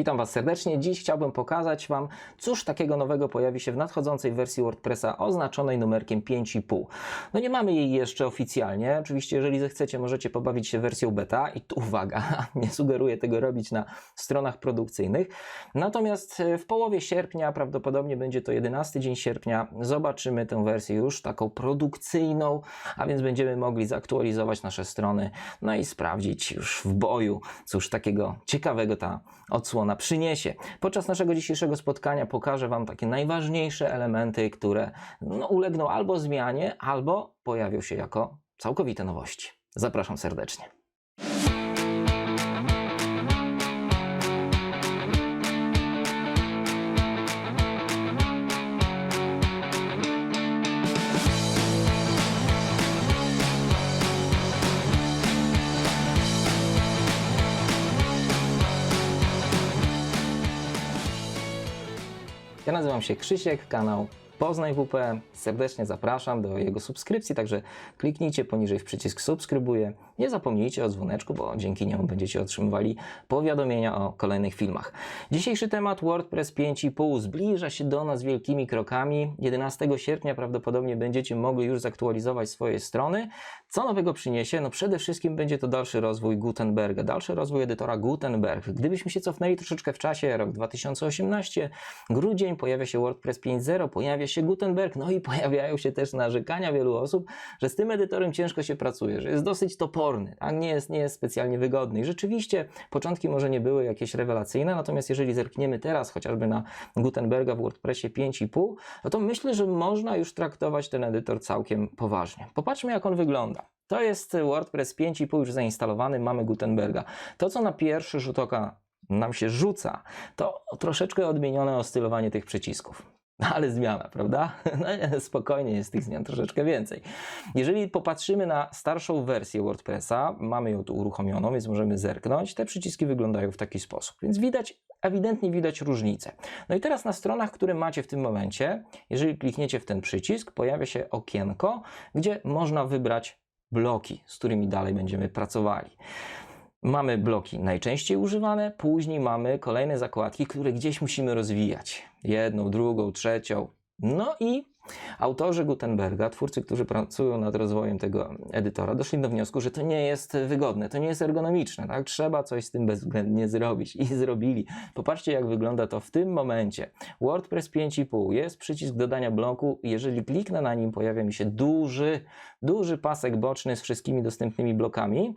Witam Was serdecznie. Dziś chciałbym pokazać Wam, cóż takiego nowego pojawi się w nadchodzącej wersji WordPressa oznaczonej numerkiem 5,5. No nie mamy jej jeszcze oficjalnie. Oczywiście, jeżeli zechcecie, możecie pobawić się wersją beta. I tu uwaga, nie sugeruję tego robić na stronach produkcyjnych. Natomiast e, w połowie sierpnia, prawdopodobnie będzie to 11 dzień sierpnia, zobaczymy tę wersję już taką produkcyjną, a więc będziemy mogli zaktualizować nasze strony, no i sprawdzić już w boju, cóż takiego ciekawego ta odsłona przyniesie. Podczas naszego dzisiejszego spotkania pokażę Wam takie najważniejsze elementy, które no, ulegną albo zmianie, albo pojawią się jako całkowite nowości. Zapraszam serdecznie. Ja nazywam się Krzysiek, kanał Poznaj WP. Serdecznie zapraszam do jego subskrypcji, także kliknijcie poniżej w przycisk subskrybuję. Nie zapomnijcie o dzwoneczku, bo dzięki niemu będziecie otrzymywali powiadomienia o kolejnych filmach. Dzisiejszy temat WordPress 5.5 zbliża się do nas wielkimi krokami. 11 sierpnia prawdopodobnie będziecie mogli już zaktualizować swoje strony. Co nowego przyniesie? No przede wszystkim będzie to dalszy rozwój Gutenberga, dalszy rozwój edytora Gutenberg. Gdybyśmy się cofnęli troszeczkę w czasie, rok 2018, grudzień, pojawia się WordPress 5.0, pojawia się Gutenberg, no i pojawiają się też narzekania wielu osób, że z tym edytorem ciężko się pracuje, że jest dosyć toporny, tak? nie, jest, nie jest specjalnie wygodny. I rzeczywiście początki może nie były jakieś rewelacyjne, natomiast jeżeli zerkniemy teraz chociażby na Gutenberga w WordPressie 5.5, no to myślę, że można już traktować ten edytor całkiem poważnie. Popatrzmy jak on wygląda. To jest WordPress 5.5 już zainstalowany, mamy Gutenberga. To, co na pierwszy rzut oka nam się rzuca, to troszeczkę odmienione ostylowanie tych przycisków. Ale zmiana, prawda? No, spokojnie jest tych zmian troszeczkę więcej. Jeżeli popatrzymy na starszą wersję WordPressa, mamy ją tu uruchomioną, więc możemy zerknąć. Te przyciski wyglądają w taki sposób, więc widać, ewidentnie widać różnicę. No i teraz na stronach, które macie w tym momencie, jeżeli klikniecie w ten przycisk, pojawia się okienko, gdzie można wybrać bloki, z którymi dalej będziemy pracowali. Mamy bloki najczęściej używane, później mamy kolejne zakładki, które gdzieś musimy rozwijać. Jedną, drugą, trzecią. No i autorzy Gutenberga, twórcy, którzy pracują nad rozwojem tego edytora, doszli do wniosku, że to nie jest wygodne, to nie jest ergonomiczne. Tak? Trzeba coś z tym bezwzględnie zrobić. I zrobili. Popatrzcie, jak wygląda to w tym momencie. WordPress 5.5 jest przycisk dodania bloku. Jeżeli kliknę na nim, pojawia mi się duży, duży pasek boczny z wszystkimi dostępnymi blokami.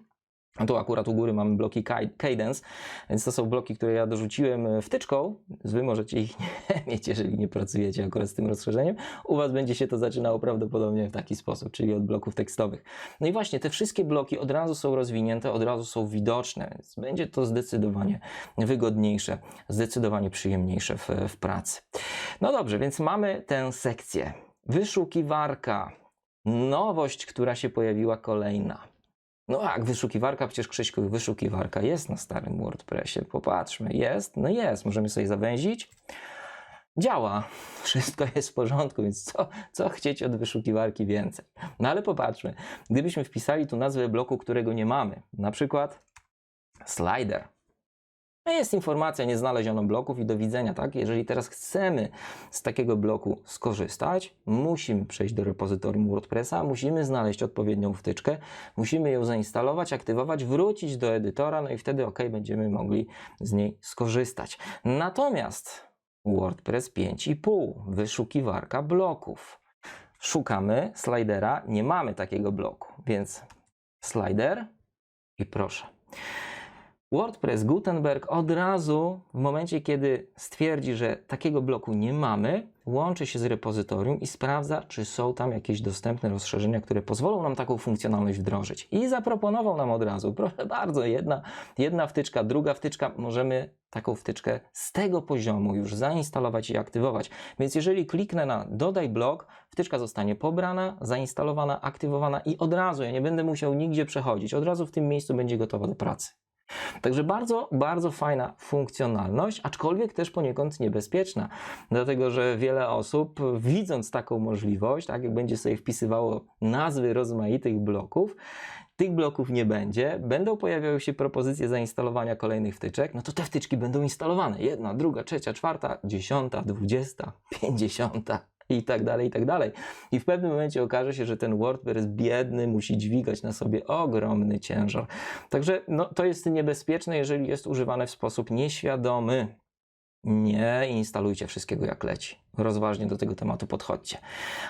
Tu akurat u góry mamy bloki Cadence, więc to są bloki, które ja dorzuciłem wtyczką. Wy możecie ich nie mieć, jeżeli nie pracujecie akurat z tym rozszerzeniem. U Was będzie się to zaczynało prawdopodobnie w taki sposób, czyli od bloków tekstowych. No i właśnie, te wszystkie bloki od razu są rozwinięte, od razu są widoczne, więc będzie to zdecydowanie wygodniejsze, zdecydowanie przyjemniejsze w, w pracy. No dobrze, więc mamy tę sekcję. Wyszukiwarka. Nowość, która się pojawiła kolejna. No jak wyszukiwarka, przecież Krzyśku, wyszukiwarka jest na starym WordPressie. Popatrzmy, jest, no jest, możemy sobie zawęzić. Działa, wszystko jest w porządku, więc co, co chcieć od wyszukiwarki więcej? No ale popatrzmy, gdybyśmy wpisali tu nazwę bloku, którego nie mamy, na przykład slider. Jest informacja, nie znaleziono bloków i do widzenia, tak? Jeżeli teraz chcemy z takiego bloku skorzystać, musimy przejść do repozytorium WordPressa, musimy znaleźć odpowiednią wtyczkę, musimy ją zainstalować, aktywować, wrócić do edytora, no i wtedy OK, będziemy mogli z niej skorzystać. Natomiast WordPress 5.5, wyszukiwarka bloków. Szukamy slidera, nie mamy takiego bloku, więc slider i proszę. WordPress Gutenberg od razu w momencie, kiedy stwierdzi, że takiego bloku nie mamy, łączy się z repozytorium i sprawdza, czy są tam jakieś dostępne rozszerzenia, które pozwolą nam taką funkcjonalność wdrożyć. I zaproponował nam od razu, proszę bardzo, jedna, jedna wtyczka, druga wtyczka, możemy taką wtyczkę z tego poziomu już zainstalować i aktywować. Więc jeżeli kliknę na dodaj blok, wtyczka zostanie pobrana, zainstalowana, aktywowana i od razu, ja nie będę musiał nigdzie przechodzić, od razu w tym miejscu będzie gotowa do pracy. Także bardzo, bardzo fajna funkcjonalność, aczkolwiek też poniekąd niebezpieczna, dlatego że wiele osób, widząc taką możliwość, tak jak będzie sobie wpisywało nazwy rozmaitych bloków, tych bloków nie będzie, będą pojawiały się propozycje zainstalowania kolejnych wtyczek, no to te wtyczki będą instalowane. Jedna, druga, trzecia, czwarta, dziesiąta, dwudziesta, pięćdziesiąta i tak dalej, i tak dalej. I w pewnym momencie okaże się, że ten WordPress biedny musi dźwigać na sobie ogromny ciężar. Także no, to jest niebezpieczne, jeżeli jest używane w sposób nieświadomy. Nie instalujcie wszystkiego jak leci. Rozważnie do tego tematu podchodźcie.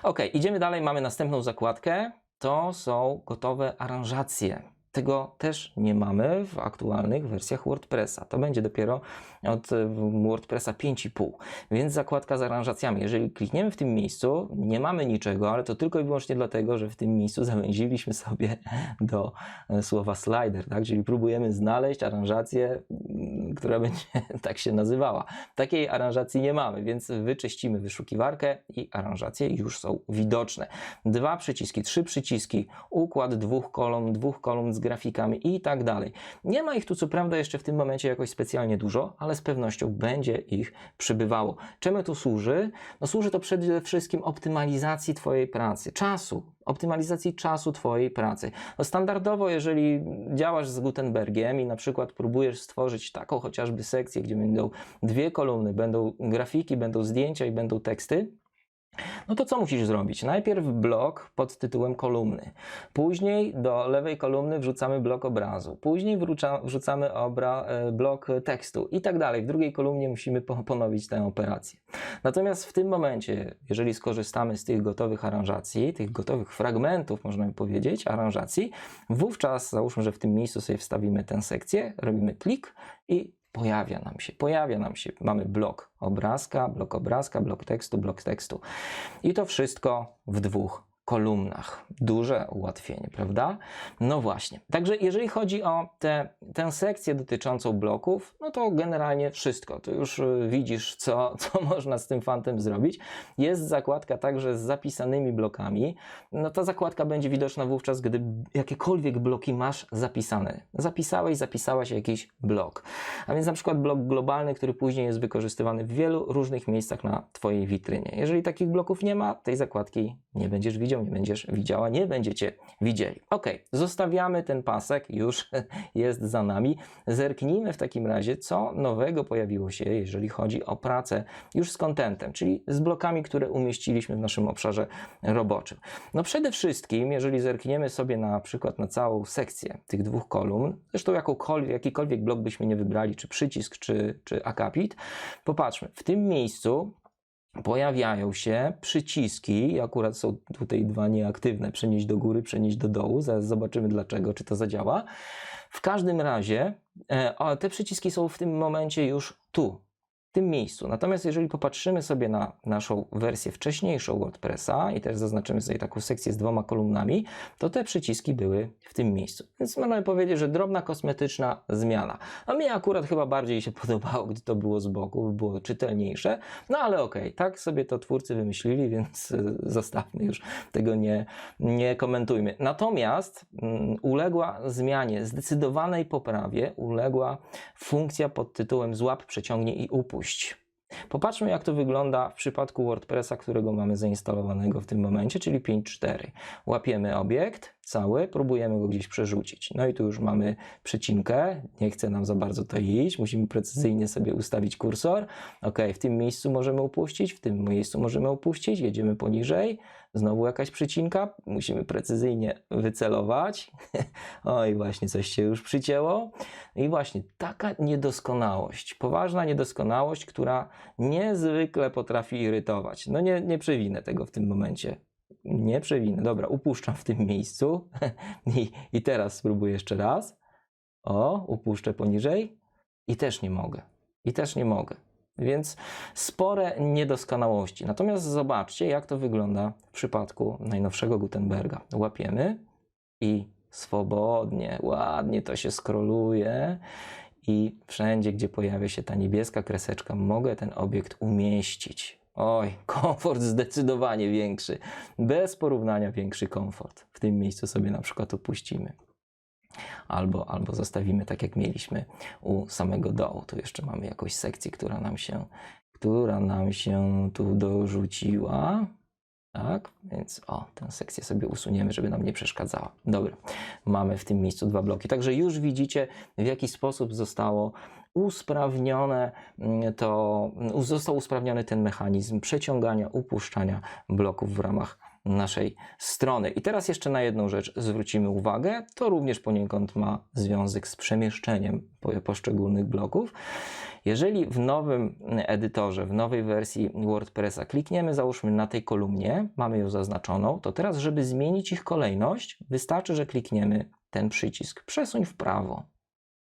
Ok, idziemy dalej. Mamy następną zakładkę. To są gotowe aranżacje. Tego też nie mamy w aktualnych wersjach WordPressa. To będzie dopiero od e, WordPressa 5,5. Więc zakładka z aranżacjami. Jeżeli klikniemy w tym miejscu, nie mamy niczego, ale to tylko i wyłącznie dlatego, że w tym miejscu zawęziliśmy sobie do e, słowa slider, tak? Czyli próbujemy znaleźć aranżację, mm, która będzie tak się nazywała. Takiej aranżacji nie mamy, więc wyczyścimy wyszukiwarkę i aranżacje już są widoczne. Dwa przyciski, trzy przyciski, układ dwóch kolumn, dwóch kolumn z grafikami i tak dalej. Nie ma ich tu co prawda jeszcze w tym momencie jakoś specjalnie dużo, ale z pewnością będzie ich przybywało. Czemu to służy? No służy to przede wszystkim optymalizacji Twojej pracy, czasu, optymalizacji czasu Twojej pracy. No standardowo, jeżeli działasz z Gutenbergiem i na przykład próbujesz stworzyć taką chociażby sekcję, gdzie będą dwie kolumny, będą grafiki, będą zdjęcia i będą teksty, no to co musisz zrobić? Najpierw blok pod tytułem kolumny. Później do lewej kolumny wrzucamy blok obrazu. Później wrzuca, wrzucamy obra, e, blok tekstu i tak dalej. W drugiej kolumnie musimy po- ponowić tę operację. Natomiast w tym momencie, jeżeli skorzystamy z tych gotowych aranżacji, tych gotowych fragmentów, można by powiedzieć, aranżacji, wówczas załóżmy, że w tym miejscu sobie wstawimy tę sekcję, robimy klik i pojawia nam się, pojawia nam się, mamy blok obrazka, blok obrazka, blok tekstu, blok tekstu. I to wszystko w dwóch kolumnach. Duże ułatwienie, prawda? No właśnie. Także jeżeli chodzi o tę tę sekcję dotyczącą bloków, no to generalnie wszystko. Tu już y, widzisz, co, co można z tym fantem zrobić. Jest zakładka także z zapisanymi blokami. No ta zakładka będzie widoczna wówczas, gdy jakiekolwiek bloki masz zapisane. Zapisałeś, zapisałaś jakiś blok. A więc na przykład blok globalny, który później jest wykorzystywany w wielu różnych miejscach na Twojej witrynie. Jeżeli takich bloków nie ma, tej zakładki nie będziesz widział, nie będziesz widziała, nie będziecie widzieli. Ok, zostawiamy ten pasek, już jest za nami. Zerknijmy w takim razie, co nowego pojawiło się, jeżeli chodzi o pracę już z contentem, czyli z blokami, które umieściliśmy w naszym obszarze roboczym. No przede wszystkim, jeżeli zerkniemy sobie na przykład na całą sekcję tych dwóch kolumn, zresztą jakąkolwiek, jakikolwiek blok byśmy nie wybrali, czy przycisk, czy, czy akapit, popatrzmy, w tym miejscu pojawiają się przyciski, akurat są tutaj dwa nieaktywne, przenieść do góry, przenieść do dołu, zaraz zobaczymy dlaczego, czy to zadziała. W każdym razie e, te przyciski są w tym momencie już tu, tym miejscu. Natomiast jeżeli popatrzymy sobie na naszą wersję wcześniejszą WordPressa i też zaznaczymy sobie taką sekcję z dwoma kolumnami, to te przyciski były w tym miejscu. Więc można powiedzieć, że drobna kosmetyczna zmiana. A mnie akurat chyba bardziej się podobało, gdy to było z boku, by było czytelniejsze. No ale okej, tak sobie to twórcy wymyślili, więc y, zostawmy już tego nie, nie komentujmy. Natomiast mm, uległa zmianie, zdecydowanej poprawie uległa funkcja pod tytułem złap, przeciągnij i upuść. Popatrzmy, jak to wygląda w przypadku WordPressa, którego mamy zainstalowanego w tym momencie, czyli 5.4. Łapiemy obiekt cały, próbujemy go gdzieś przerzucić. No i tu już mamy przecinkę, nie chce nam za bardzo to iść, musimy precyzyjnie sobie ustawić kursor. Ok, w tym miejscu możemy upuścić, w tym miejscu możemy upuścić, jedziemy poniżej, znowu jakaś przycinka, musimy precyzyjnie wycelować. Oj, właśnie coś się już przycięło. I właśnie taka niedoskonałość, poważna niedoskonałość, która niezwykle potrafi irytować. No nie, nie przewinę tego w tym momencie. Nie przewinę. Dobra, upuszczam w tym miejscu. I, I teraz spróbuję jeszcze raz. O, upuszczę poniżej. I też nie mogę. I też nie mogę. Więc spore niedoskonałości. Natomiast zobaczcie, jak to wygląda w przypadku najnowszego Gutenberga. Łapiemy i swobodnie, ładnie to się skroluje i wszędzie, gdzie pojawia się ta niebieska kreseczka, mogę ten obiekt umieścić. Oj, komfort zdecydowanie większy. Bez porównania większy komfort. W tym miejscu sobie na przykład opuścimy. Albo, albo zostawimy tak, jak mieliśmy u samego dołu. Tu jeszcze mamy jakąś sekcję, która nam się, która nam się tu dorzuciła. Tak, więc o, tę sekcję sobie usuniemy, żeby nam nie przeszkadzała. Dobra, mamy w tym miejscu dwa bloki. Także już widzicie, w jaki sposób zostało usprawnione mm, to, mm, został usprawniony ten mechanizm przeciągania, upuszczania bloków w ramach naszej strony. I teraz jeszcze na jedną rzecz zwrócimy uwagę. To również poniekąd ma związek z przemieszczeniem po- poszczególnych bloków. Jeżeli w nowym edytorze, w nowej wersji WordPressa klikniemy, załóżmy na tej kolumnie, mamy ją zaznaczoną, to teraz, żeby zmienić ich kolejność, wystarczy, że klikniemy ten przycisk przesuń w prawo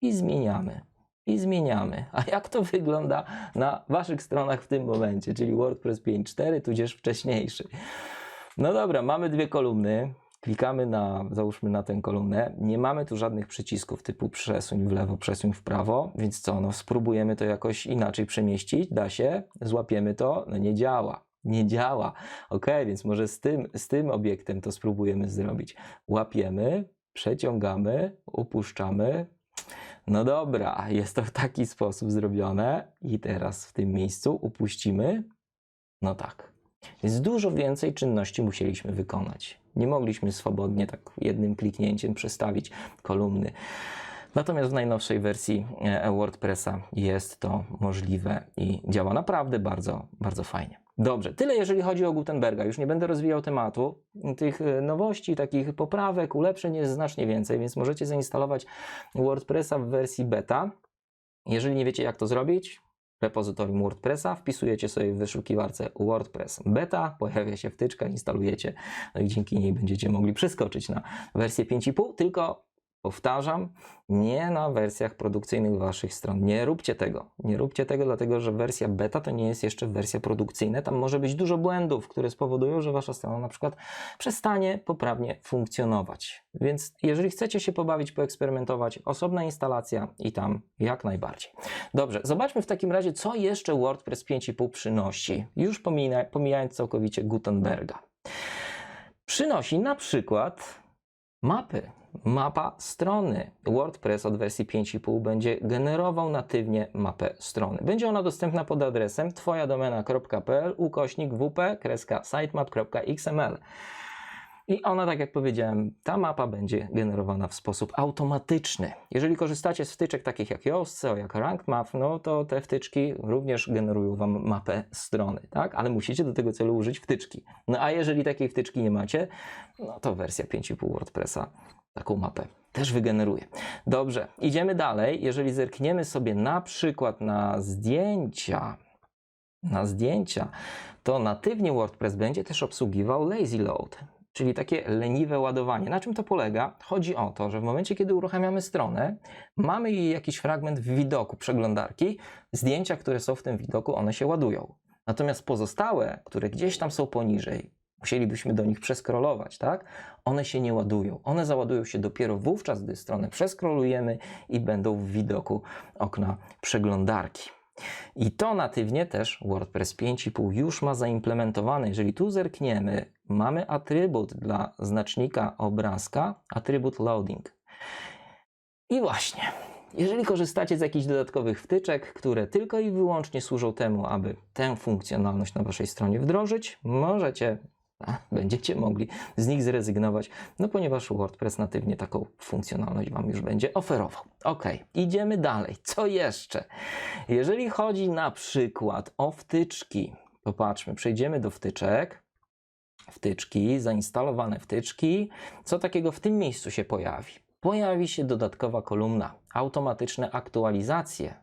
i zmieniamy. I zmieniamy. A jak to wygląda na Waszych stronach w tym momencie, czyli WordPress 5.4, tudzież wcześniejszy? No dobra, mamy dwie kolumny. Klikamy na, załóżmy na tę kolumnę. Nie mamy tu żadnych przycisków typu przesuń w lewo, przesuń w prawo, więc co, no spróbujemy to jakoś inaczej przemieścić. Da się? Złapiemy to? No nie działa. Nie działa. Ok, więc może z tym, z tym obiektem to spróbujemy zrobić. Łapiemy, przeciągamy, upuszczamy. No dobra, jest to w taki sposób zrobione i teraz w tym miejscu upuścimy. No tak. Więc dużo więcej czynności musieliśmy wykonać. Nie mogliśmy swobodnie tak jednym kliknięciem przestawić kolumny. Natomiast w najnowszej wersji e, WordPressa jest to możliwe i działa naprawdę bardzo, bardzo fajnie. Dobrze, tyle jeżeli chodzi o Gutenberga. Już nie będę rozwijał tematu. Tych e, nowości, takich poprawek, ulepszeń jest znacznie więcej, więc możecie zainstalować WordPressa w wersji beta. Jeżeli nie wiecie, jak to zrobić, repozytorium WordPressa, wpisujecie sobie w wyszukiwarce WordPress beta, pojawia się wtyczka, instalujecie, no i dzięki niej będziecie mogli przeskoczyć na wersję 5,5, tylko powtarzam, nie na wersjach produkcyjnych waszych stron. Nie róbcie tego. Nie róbcie tego, dlatego że wersja beta to nie jest jeszcze wersja produkcyjna. Tam może być dużo błędów, które spowodują, że wasza strona na przykład przestanie poprawnie funkcjonować. Więc jeżeli chcecie się pobawić, poeksperymentować, osobna instalacja i tam jak najbardziej. Dobrze, zobaczmy w takim razie, co jeszcze WordPress 5.5 przynosi, już pomijając całkowicie Gutenberga. Przynosi na przykład mapy. Mapa strony. WordPress od wersji 5.5 będzie generował natywnie mapę strony. Będzie ona dostępna pod adresem twojadomena.pl ukośnik wp kreska sitemap.xml. I ona, tak jak powiedziałem, ta mapa będzie generowana w sposób automatyczny. Jeżeli korzystacie z wtyczek takich jak Yoast SEO, jak Rank Map, no to te wtyczki również generują Wam mapę strony, tak? Ale musicie do tego celu użyć wtyczki. No a jeżeli takiej wtyczki nie macie, no to wersja 5.5 WordPressa taką mapę też wygeneruje. Dobrze, idziemy dalej. Jeżeli zerkniemy sobie na przykład na zdjęcia, na zdjęcia, to natywnie WordPress będzie też obsługiwał lazy load, czyli takie leniwe ładowanie. Na czym to polega? Chodzi o to, że w momencie, kiedy uruchamiamy stronę, mamy jej jakiś fragment w widoku przeglądarki, zdjęcia, które są w tym widoku, one się ładują. Natomiast pozostałe, które gdzieś tam są poniżej, musielibyśmy do nich przeskrolować, tak? One się nie ładują. One załadują się dopiero wówczas, gdy stronę przeskrolujemy i będą w widoku okna przeglądarki. I to natywnie też WordPress 5.5 już ma zaimplementowane. Jeżeli tu zerkniemy, mamy atrybut dla znacznika obrazka, atrybut loading. I właśnie, jeżeli korzystacie z jakichś dodatkowych wtyczek, które tylko i wyłącznie służą temu, aby tę funkcjonalność na waszej stronie wdrożyć, możecie, będziecie mogli z nich zrezygnować, no ponieważ WordPress natywnie taką funkcjonalność wam już będzie oferował. Ok, idziemy dalej. Co jeszcze? Jeżeli chodzi na przykład o wtyczki, popatrzmy, przejdziemy do wtyczek. Wtyczki, zainstalowane wtyczki. Co takiego w tym miejscu się pojawi? Pojawi się dodatkowa kolumna automatyczne aktualizacje.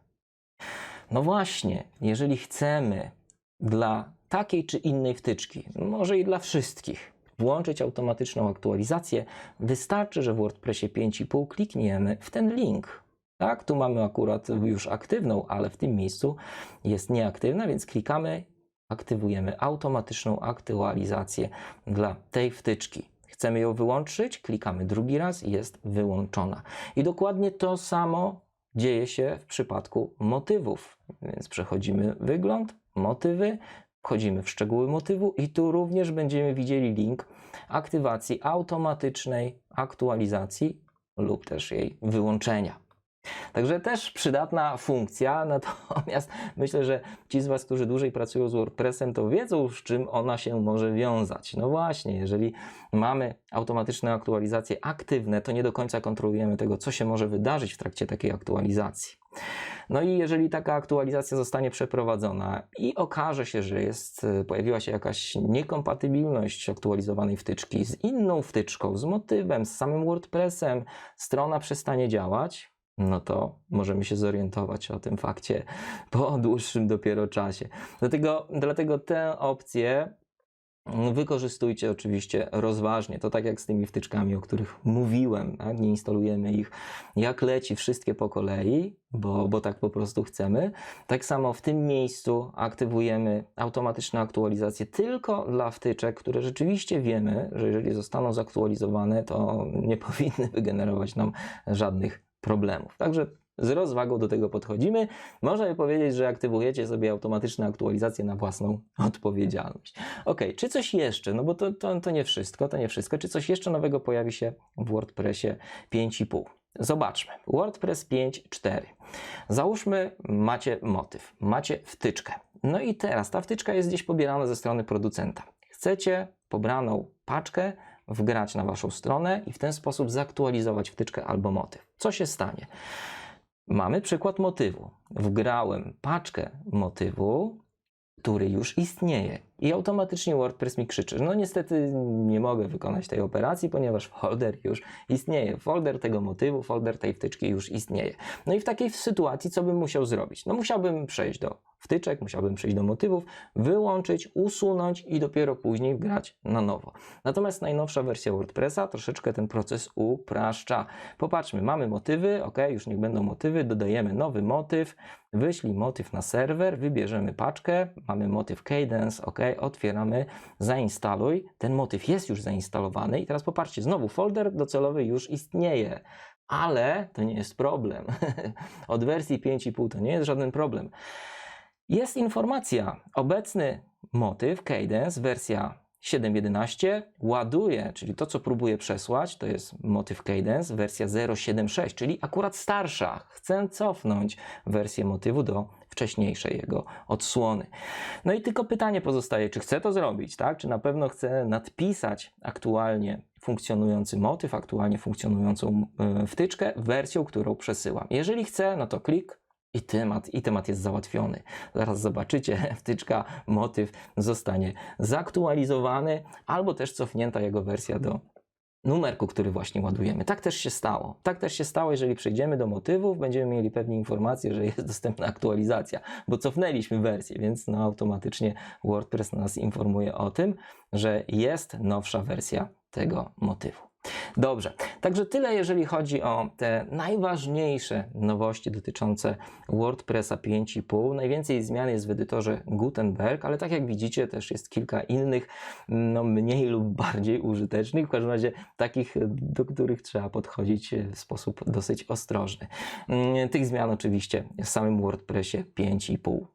No właśnie, jeżeli chcemy dla takiej czy innej wtyczki, może i dla wszystkich, włączyć automatyczną aktualizację, wystarczy, że w WordPressie 5.5 klikniemy w ten link. Tak, tu mamy akurat już aktywną, ale w tym miejscu jest nieaktywna, więc klikamy, aktywujemy automatyczną aktualizację dla tej wtyczki. Chcemy ją wyłączyć, klikamy drugi raz i jest wyłączona. I dokładnie to samo dzieje się w przypadku motywów. Więc przechodzimy wygląd, motywy, wchodzimy w szczegóły motywu i tu również będziemy widzieli link aktywacji automatycznej aktualizacji lub też jej wyłączenia. Także też przydatna funkcja, natomiast myślę, że ci z Was, którzy dłużej pracują z WordPressem, to wiedzą, z czym ona się może wiązać. No właśnie, jeżeli mamy automatyczne aktualizacje aktywne, to nie do końca kontrolujemy tego, co się może wydarzyć w trakcie takiej aktualizacji. No i jeżeli taka aktualizacja zostanie przeprowadzona i okaże się, że jest, e, pojawiła się jakaś niekompatybilność aktualizowanej wtyczki z inną wtyczką, z motywem, z samym WordPressem, strona przestanie działać, no to możemy się zorientować o tym fakcie po dłuższym dopiero czasie. Dlatego, dlatego tę opcję Wykorzystujcie oczywiście rozważnie. To tak jak z tymi wtyczkami, o których mówiłem. Tak? Nie instalujemy ich jak leci wszystkie po kolei, bo, bo tak po prostu chcemy. Tak samo w tym miejscu aktywujemy automatyczne aktualizacje tylko dla wtyczek, które rzeczywiście wiemy, że jeżeli zostaną zaktualizowane, to nie powinny wygenerować nam żadnych problemów. Także z rozwagą do tego podchodzimy. Można by powiedzieć, że aktywujecie sobie automatyczne aktualizacje na własną odpowiedzialność. Ok, czy coś jeszcze? No bo to, to, to nie wszystko, to nie wszystko. Czy coś jeszcze nowego pojawi się w WordPressie 5.5? Zobaczmy. WordPress 5.4. Załóżmy, macie motyw, macie wtyczkę. No i teraz ta wtyczka jest gdzieś pobierana ze strony producenta. Chcecie pobraną paczkę wgrać na waszą stronę i w ten sposób zaktualizować wtyczkę albo motyw. Co się stanie? Mamy przykład motywu. Wgrałem paczkę motywu, który już istnieje i automatycznie WordPress mi krzyczy, no niestety nie mogę wykonać tej operacji, ponieważ folder już istnieje. Folder tego motywu, folder tej wtyczki już istnieje. No i w takiej sytuacji co bym musiał zrobić? No musiałbym przejść do wtyczek, musiałbym przejść do motywów, wyłączyć, usunąć i dopiero później wgrać na nowo. Natomiast najnowsza wersja WordPressa troszeczkę ten proces upraszcza. Popatrzmy, mamy motywy, ok, już niech będą motywy, dodajemy nowy motyw, wyślij motyw na serwer, wybierzemy paczkę, mamy motyw Cadence, ok, otwieramy, zainstaluj. Ten motyw jest już zainstalowany i teraz popatrzcie, znowu folder docelowy już istnieje. Ale to nie jest problem. Od wersji 5.5 to nie jest żaden problem. Jest informacja, obecny motyw Cadence, wersja 7.11 ładuje, czyli to, co próbuję przesłać, to jest motyw Cadence, wersja 0.7.6, czyli akurat starsza. Chcę cofnąć wersję motywu do wcześniejszej jego odsłony. No i tylko pytanie pozostaje, czy chcę to zrobić, tak? Czy na pewno chcę nadpisać aktualnie funkcjonujący motyw, aktualnie funkcjonującą y, wtyczkę wersją, którą przesyłam. Jeżeli chcę, no to klik i temat, i temat jest załatwiony. Zaraz zobaczycie, wtyczka, motyw zostanie zaktualizowany albo też cofnięta jego wersja do numerku, który właśnie ładujemy. Tak też się stało. Tak też się stało, jeżeli przejdziemy do motywów, będziemy mieli pewnie informację, że jest dostępna aktualizacja, bo cofnęliśmy wersję, więc no automatycznie WordPress nas informuje o tym, że jest nowsza wersja tego motywu. Dobrze, także tyle jeżeli chodzi o te najważniejsze nowości dotyczące WordPressa 5.5. Najwięcej zmian jest w edytorze Gutenberg, ale tak jak widzicie też jest kilka innych, no mniej lub bardziej użytecznych, w każdym razie takich, do których trzeba podchodzić w sposób dosyć ostrożny. Mm, Tych zmian oczywiście w samym WordPressie 5.5.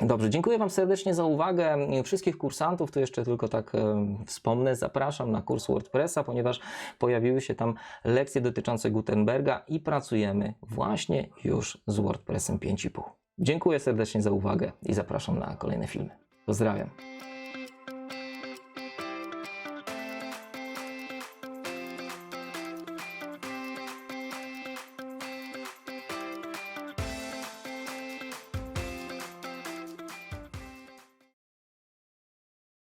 Dobrze, dziękuję Wam serdecznie za uwagę. Wszystkich kursantów, tu jeszcze tylko tak e, wspomnę, zapraszam na kurs WordPressa, ponieważ pojawiły się tam lekcje dotyczące Gutenberga i pracujemy właśnie już z WordPressem 5.5. Dziękuję serdecznie za uwagę i zapraszam na kolejne filmy. Pozdrawiam.